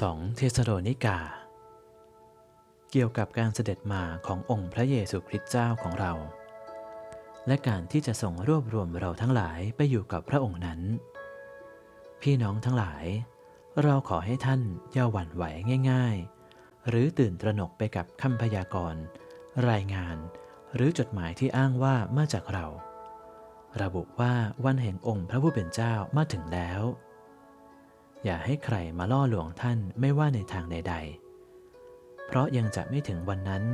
2. เทสโลนิกา เกี่ยวกับการเสด็จมาขององค์พระเยซูคริสต์เจ้าของเรา และการที่จะส่งรวบรวมเราทั้งหลายไปอยู่กับพระองค์นั้น พี่น้องทั้งหลาย เราขอให้ท่านอย่าหวั่นไหวง่าย ๆ หรือตื่นตระหนกไปกับคำพยากรณ์ รายงาน หรือจดหมายที่อ้างว่ามาจากเรา ระบุว่าวันแห่งองค์พระผู้เป็นเจ้ามาถึงแล้ว อย่าให้ใครมาล่อลวงท่านไม่ว่าในทางใด ๆ เพราะยังจะไม่ถึงวันนั้น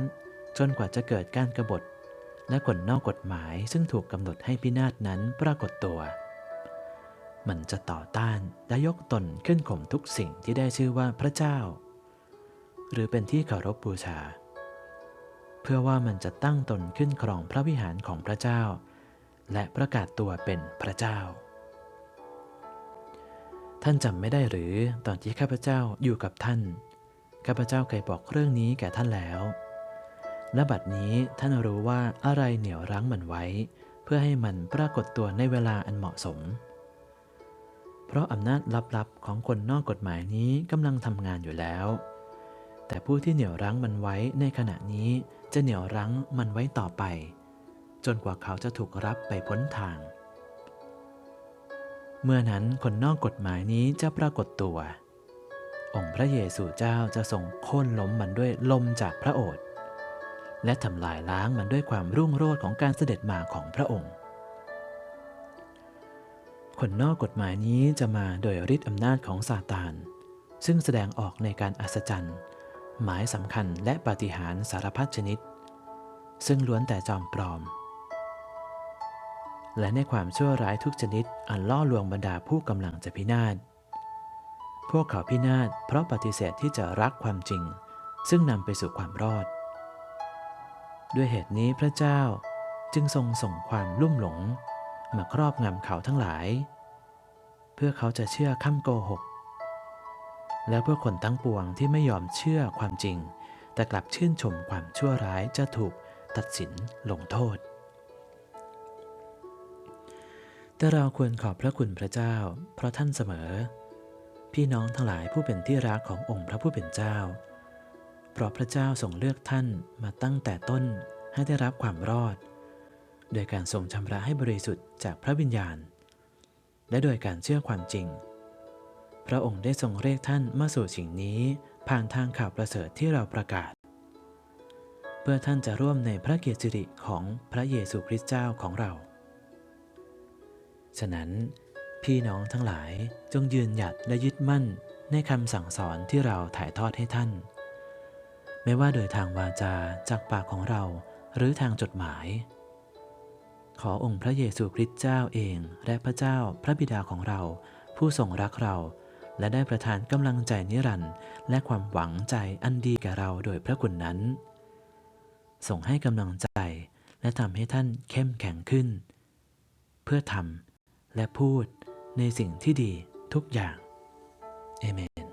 จนกว่าจะเกิดการกรบฏ และกฎนอกกฎหมายซึ่งถูกกำหนดให้พินาศนั้นปรากฏตัว มันจะต่อต้านและยกตนขึ้นข่มทุกสิ่งที่ได้ชื่อว่าพระเจ้า หรือเป็นที่เคารพบูชา เพื่อว่ามันจะตั้งตนขึ้นครองพระวิหารของพระเจ้า และประกาศตัวเป็นพระเจ้า ท่านจำไม่ได้หรือตอนที่ข้าพเจ้าอยู่กับท่าน ข้าพเจ้าเคยบอกเรื่องนี้แก่ท่านแล้ว และบัดนี้ท่านรู้ว่าอะไรเหนี่ยวรั้งมันไว้ เพื่อให้มันปรากฏตัวในเวลาอันเหมาะสม เพราะอำนาจลับๆของคนนอกกฎหมายนี้กำลังทำงานอยู่แล้ว แต่ผู้ที่เหนี่ยวรั้งมันไว้ในขณะนี้จะเหนี่ยวรั้งมันไว้ต่อไป จนกว่าเขาจะถูกรับไปพ้นทาง เมื่อนั้นคนนอกกฎหมายนี้จะปรากฏตัว องค์พระเยซูเจ้าจะทรงโค่นล้มมันด้วยลมจากพระโอษฐ์และทำลายล้างมันด้วยความรุ่งโรจน์ของการเสด็จมาของพระองค์ คนนอกกฎหมายนี้จะมาโดยฤทธิอำนาจของซาตาน ซึ่งแสดงออกในการอัศจรรย์ หมายสำคัญและปาฏิหาริย์สารพัดชนิด ซึ่งล้วนแต่จอมปลอม และในความชั่วร้ายทุกชนิดอันล่อลวงบรรดาผู้กำลังจะพินาศ พวกเขาพินาศเพราะปฏิเสธที่จะรักความจริง ซึ่งนำไปสู่ความรอด ด้วยเหตุนี้พระเจ้าจึงทรงส่งความลุ่มหลง มาครอบงำเขาทั้งหลาย เพื่อเขาจะเชื่อคำโกหก และเพื่อคนทั้งปวงที่ไม่ยอมเชื่อความจริง แต่กลับชื่นชมความชั่วร้ายจะถูกตัดสินลงโทษ แต่เราควรขอบพระคุณพระเจ้า เพราะท่านเสมอ พี่น้องทั้งหลายผู้เป็นที่รักขององค์พระผู้เป็นเจ้า เพราะพระเจ้าทรงเลือกท่านมาตั้งแต่ต้นให้ได้รับความรอด โดยการทรงชำระให้บริสุทธิ์จากพระวิญญาณ และโดยการเชื่อความจริง พระองค์ได้ทรงเรียกท่านมาสู่สิ่งนี้ผ่านทางข่าวประเสริฐที่เราประกาศ เพื่อท่านจะร่วมในพระเกียรติสิริของพระเยซูคริสต์เจ้าของเรา ฉะนั้นพี่น้องทั้งหลายจงยืนหยัดและยึดมั่นในคำสั่งสอนที่เราถ่ายทอดให้ท่าน ไม่ว่าโดยทางวาจาจากปากของเราหรือทางจดหมาย ขอองค์พระเยซูคริสต์เจ้าเองและพระเจ้าพระบิดาของเรา ผู้ทรงรักเรา และได้ประทานกำลังใจนิรันดร์และความหวังใจอันดีแก่เราโดยพระคุณนั้น ส่งให้กำลังใจและทำให้ท่านเข้มแข็งขึ้น เพื่อทำ และพูดในสิ่งที่ดีทุกอย่างเอเมน